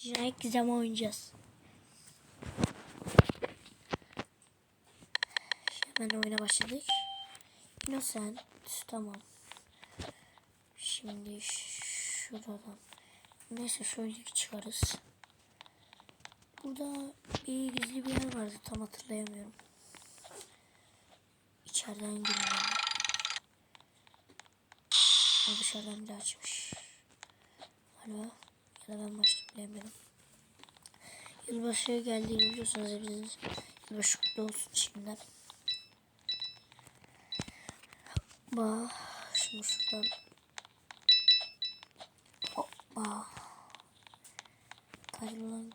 Cinayet gizemi oynayacağız. Hemen oyuna başladık. Innocent. Tamam. Şimdi şuradan. Neyse şöyle çıkarız. Burada bir gizli bir yer vardı. Tam hatırlayamıyorum. İçeriden girmiyorum. O dışarıdan bile açmış. Galiba. Da ben başlayamıyorum. Yılbaşı geldiğini biliyorsunuz hepiniz. Yılbaşı kutlu olsun şimdiden. Hoppa. Şimdi şuradan. Hoppa. Kaybolan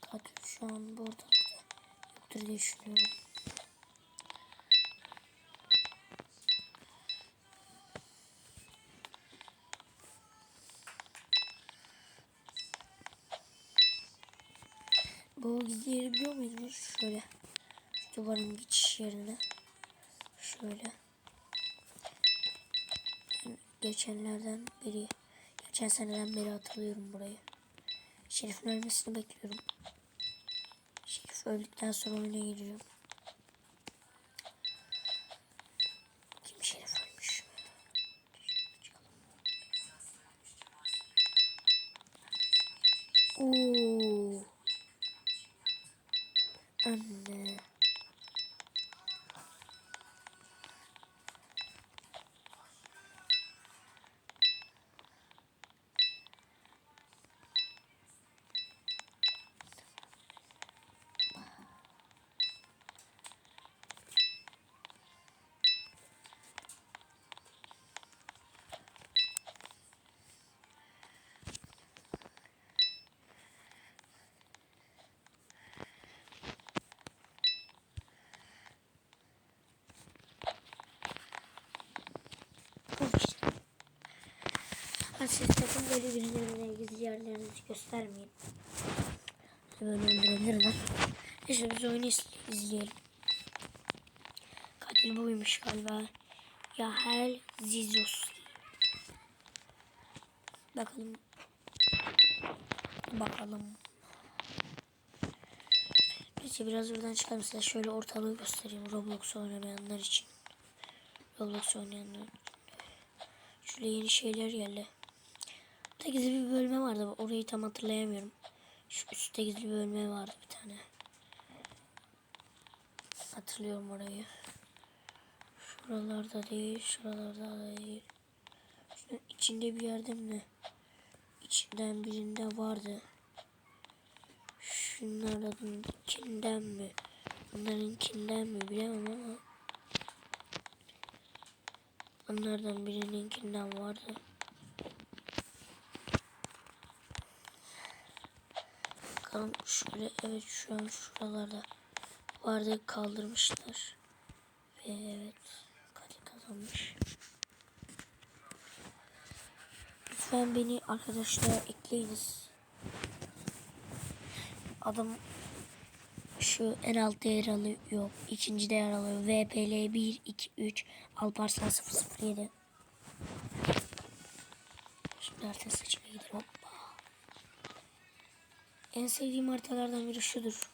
katil şu an bu ortalıkta yoktur diye düşünüyorum. Bu gizli yeri biliyor muydunuz? Şöyle. Duvarın geçiş yerine. Şöyle. Geçenlerden beri, geçen seneden beri hatırlıyorum burayı. Şerif'in ölmesini bekliyorum. Şerif öldükten sonra oyuna giriyorum. Kim Şerif ölmüş? Oo. Anne. işte. Ha siz sakın böyle birilerine gizli yerlerinizi göstermeyin. Böyle öldürebilirler. Neyse biz oyunu iz- izleyelim. Katil buymuş galiba. Yahel Zizos. Bakalım. Bakalım. Neyse biraz buradan çıkalım size şöyle ortalığı göstereyim Roblox oynamayanlar için. Roblox oynayanlar. Şöyle yeni şeyler geldi. Burada gizli bir bölme vardı. Orayı tam hatırlayamıyorum. Şu üstte gizli bir bölme vardı bir tane. Hatırlıyorum orayı. Şuralarda değil, şuralarda da değil. Şunun içinde bir yerde mi? İçinden birinde vardı. Şunların içinden mi? Bunlarınkinden mi bilemem ama. Onlardan birininkinden vardı. Bakalım şöyle evet şu an şuralarda vardı kaldırmışlar. Ve evet katil kazanmış. Lütfen beni arkadaşlara ekleyiniz. Adam şu en altta yer alıyor. Yok. ikincide yer alıyor. VPL 1, 2, 3. Alparslan 007. Şimdi harita seçmeye gidelim. En sevdiğim haritalardan biri şudur.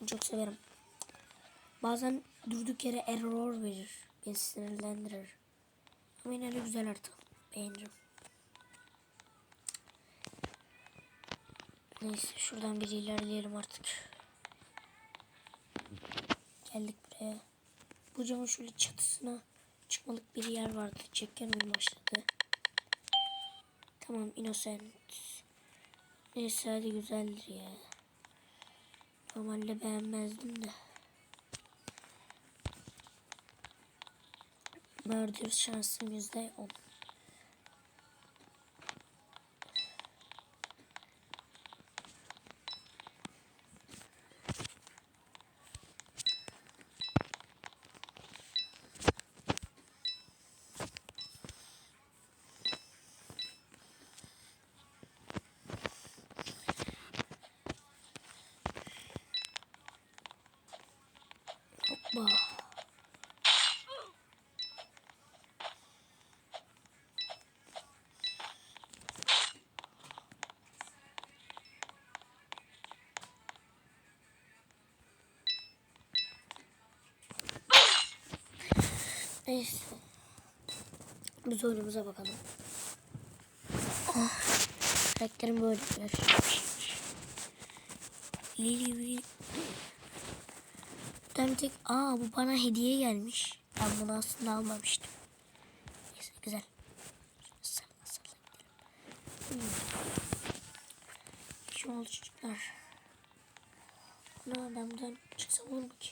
Bunu çok severim. Bazen durduk yere error verir. Beni sinirlendirir. Ama yine de güzel harita. Beğenirim. Neyse şuradan bir ilerleyelim artık. Geldik buraya. Bu camın şöyle çatısına çıkmalık bir yer vardı. Çekken başladı. Tamam Innocent. Neyse hadi güzeldir ya. Normalde beğenmezdim de. Murder şansım yüzde on. Yapma. Neyse. Biz oyunumuza bakalım. Ah, oh. Karakterim böyle. Lili ben bir tek aa bu bana hediye gelmiş. Ben bunu aslında almamıştım. Neyse güzel. Sarıla sarıla gidelim. Hmm. Şu oldu çocuklar. Ana ben buradan çıksam olur mu ki?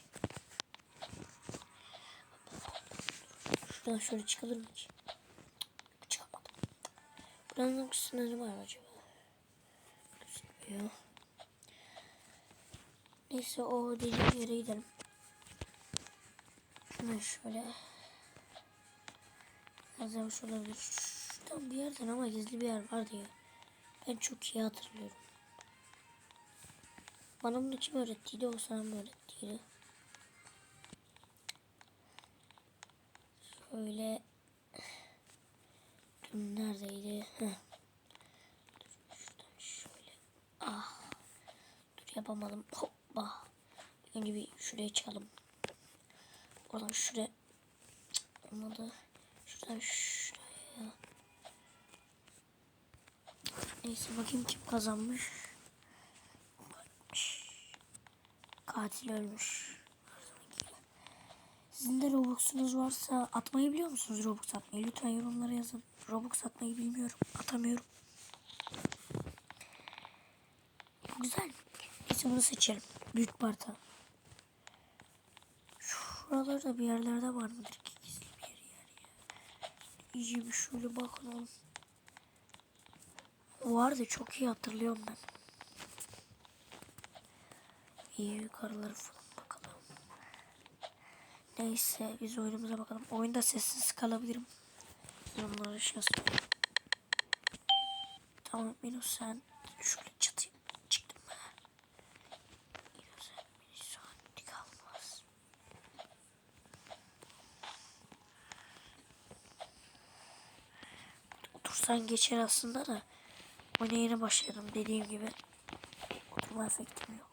Şuradan şöyle çıkılır mı ki? Çıkamadım. Buranın sınırı var acaba? Gözükmüyor. Neyse o deli yere gidelim. Şuna şöyle. Yazmış olabilir. Şuradan bir yerden ama gizli bir yer var diye. Ben çok iyi hatırlıyorum. Bana bunu kim öğrettiydi? O sana mı öğrettiydi? Şöyle. Dur neredeydi? Heh. Şuradan şöyle. Ah. Dur yapamadım. Hoppa. Önce bir şuraya çıkalım. Oradan şuraya. Olmadı. Şuradan şuraya. Neyse bakayım kim kazanmış. Katil ölmüş. Sizin de Robux'unuz varsa atmayı biliyor musunuz Robux atmayı? Lütfen yorumlara yazın. Robux atmayı bilmiyorum. Atamıyorum. Güzel. Neyse bunu seçelim. Büyük parta. Şuralarda bir yerlerde var mıdır ki gizli bir yer yer ya. İyice bir şöyle bakalım. Vardı çok iyi hatırlıyorum ben. İyi yukarıları falan bakalım. Neyse biz oyunumuza bakalım. Oyunda sessiz kalabilirim. Yorumlara şey Tamam Minus sen şöyle çatayım. Çıktım ben. Minus sen beni saatlik almaz. Otursan geçer aslında da. Oyuna yeni başladım dediğim gibi. Oturma efektim yok.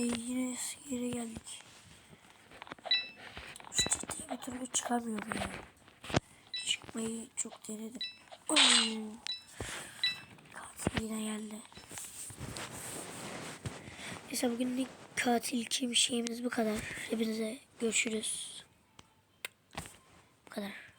Ve yine yere geldik. Şu çatıya bir türlü çıkamıyorum ya. Çıkmayı çok denedim. Oo. Katil yine geldi. Neyse bugünlük katil kim şeyimiz bu kadar. Hepinize görüşürüz. Bu kadar.